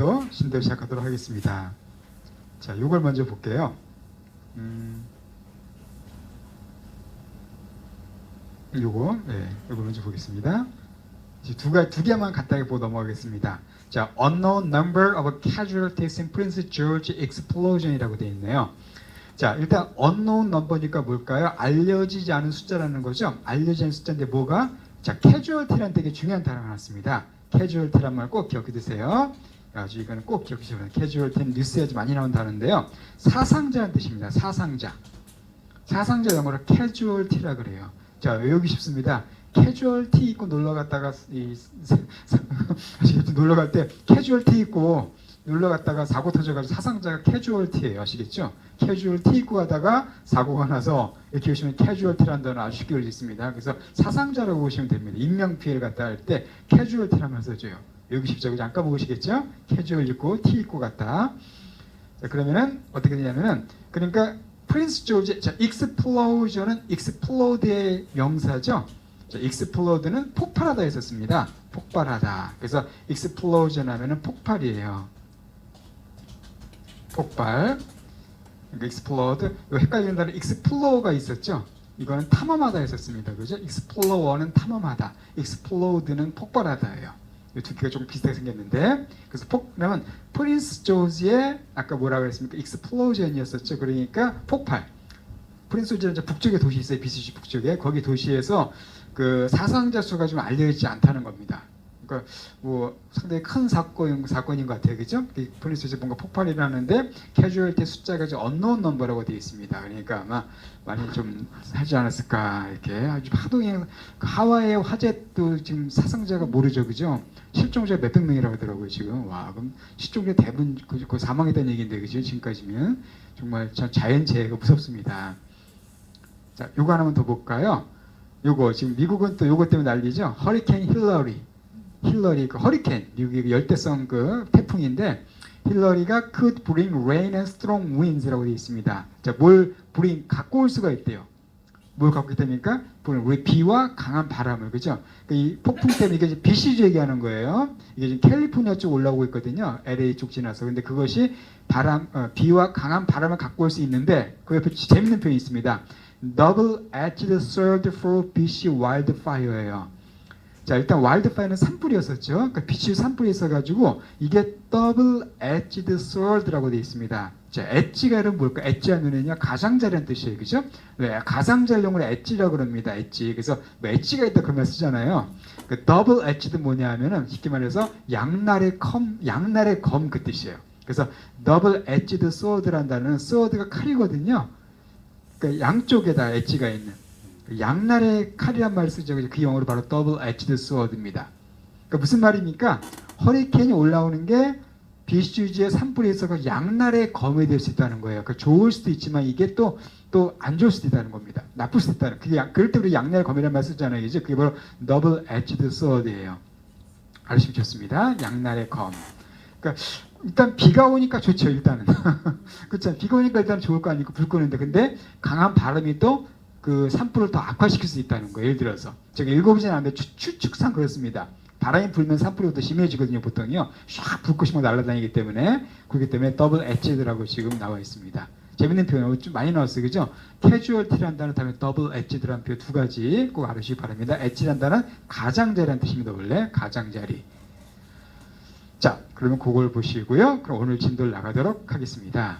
또 진도 시작하도록 하겠습니다. 자, 이걸 먼저 볼게요. 음, 요거, 네, 요거 먼저 보겠습니다. 두, 가, 두 개만 간단히 보고 넘어가겠습니다. 자, unknown number of casualties in Prince George explosion이라고 되어 있네요. 자, 일단 unknown number니까 뭘까요? 알려지지 않은 숫자라는 거죠. 알려지지 않은 숫자인데 뭐가? 자, casualty라는 되게 중요한 단어가 나왔습니다. casualty란 말 꼭 기억해 두세요. 아주 이거는 꼭 기억해 주세요. casualty는 뉴스에 아주 많이 나온 단어인데요. 사상자라는 뜻입니다. 사상자. 사상자 영어로 casualty라 그래요. 자, 외우기 쉽습니다. casualty 입고 놀러 갔다가 이? 놀러 갈때 casualty 입고 놀러 갔다가 사고 터져가지고 사상자가 casualty예요. 아시겠죠? casualty 입고 가다가 사고가 나서 이렇게 보시면 casualty라는 단어 아주 쉽게 올수 있습니다. 그래서 사상자라고 보시면 됩니다. 인명 피해를 갖다 할때 casualty라면 써줘요. 여기? 그죠? 아까 보시겠죠? casual 입고 t 입고 갔다. 자, 그러면은 어떻게 되냐면은 그러니까 프린스 조지 자 explosion은 explode의 명사죠. 자, explode는 폭발하다 했었습니다. 폭발하다. 그래서 explosion 하면은 폭발이에요. 폭발. 그러니까 explode. 이거 헷갈리는 explore가 있었죠. 이거는 탐험하다 했었습니다. 그죠? explore는 탐험하다. explode는 폭발하다예요. 개가 좀 비슷하게 생겼는데 그래서 폭 그러면 프린스 조지의 아까 뭐라고 했습니까? explosion이었었죠. 그러니까 폭발. 프린스 조지는 이제 북쪽에 도시 있어요. BCG 북쪽에 거기 도시에서 그 사상자 수가 좀 알려지지 않다는 겁니다. 그러니까 뭐 상당히 큰 사건 사건인 것 같아요, 그죠? 조지 뭔가 폭발이 일어나는데 캐주얼티 숫자가 이제 언노운 넘버라고 되어 있습니다. 그러니까 아마 많이 좀 하지 않았을까 이렇게 아주 그냥 그 하와이의 화재도 지금 사상자가 모르죠, 그죠? 실종자가 몇백 명이라고 하더라고요 지금. 와 그럼 실종자 대부분 그, 그 사망했다는 얘기인데 그죠? 지금까지면 정말 참 자연재해가 무섭습니다. 자, 요거 하나만 더 볼까요? 요거 지금 미국은 또 요거 때문에 난리죠. 허리케인 힐러리. 힐러리 그 허리케인 미국의 그 열대성 그 태풍인데 힐러리가 could bring rain and strong winds라고 되어 있습니다. 자, 뭘 bring 갖고 올 수가 있대요. 뭘 갖고 있다니까? 비와 강한 바람을 그죠? 그이 폭풍 때문에 이게 이제 BCG 얘기하는 거예요. 이게 지금 캘리포니아 쪽 올라오고 있거든요. LA 쪽 지나서. 근데 그것이 바람, 어, 비와 강한 바람을 갖고 올 수 있는데 그 옆에 재밌는 표현이 있습니다. Double-edged sword for BC wildfire예요. 자 일단 와일드파이어는 산불이었었죠. 그러니까 빛이 산불이 있어가지고 이게 double-edged sword라고 되어 있습니다. 자 엣지가 이름 뭘까? 엣지 하면은요 가장자리라는 뜻이에요, 그죠? 네, 가장자용으로 엣지라고 그럽니다. 엣지. 그래서 뭐 엣지가 있다 그러면 쓰잖아요. 그 double-edged 뭐냐 하면은 쉽게 말해서 양날의 검, 양날의 검 그 뜻이에요. 그래서 double-edged sword라는 단어는 sword가 칼이거든요. 그러니까 양쪽에다 엣지가 있는. 양날의 칼이란 말을 쓰죠. 그 영어로 바로 double edged sword입니다. 그러니까 무슨 말입니까? 허리케인이 올라오는 게 비슈지의 산불에 있어서 양날의 검이 될 수 있다는 거예요. 그러니까 좋을 수도 있지만 이게 또 또 안 좋을 수도 있다는 겁니다. 나쁠 수도 있다는. 그게 양- 그럴 때 우리 양날의 검이라는 말 쓰잖아요. 그죠? 그게 바로 double edged sword예요. 알으시면 좋습니다. 양날의 검. 그러니까 일단 비가 오니까 좋죠. 일단은 그렇죠. 비가 오니까 일단 좋을 거 아니고 불 끄는데 근데 강한 바람이 또 그 산불을 더 악화시킬 수 있다는 거예요. 예를 들어서 제가 읽어보진 않는데 추- 추측상 그렇습니다. 바람이 불면 산불이 더 심해지거든요. 보통요. 샥 불꽃이 막 날아다니기 때문에 그렇기 때문에 더블 엣지드라고 지금 나와 있습니다. 재밌는 표현 좀 많이 나왔어요. 그죠? 캐주얼티라는 단어 다음에 더블 엣지드라는 표현 두 가지 꼭 알으시기 바랍니다. 엣지라는 단어는 가장자리라는 뜻입니다. 원래 가장자리. 자, 그러면 그걸 보시고요. 그럼 오늘 진도를 나가도록 하겠습니다.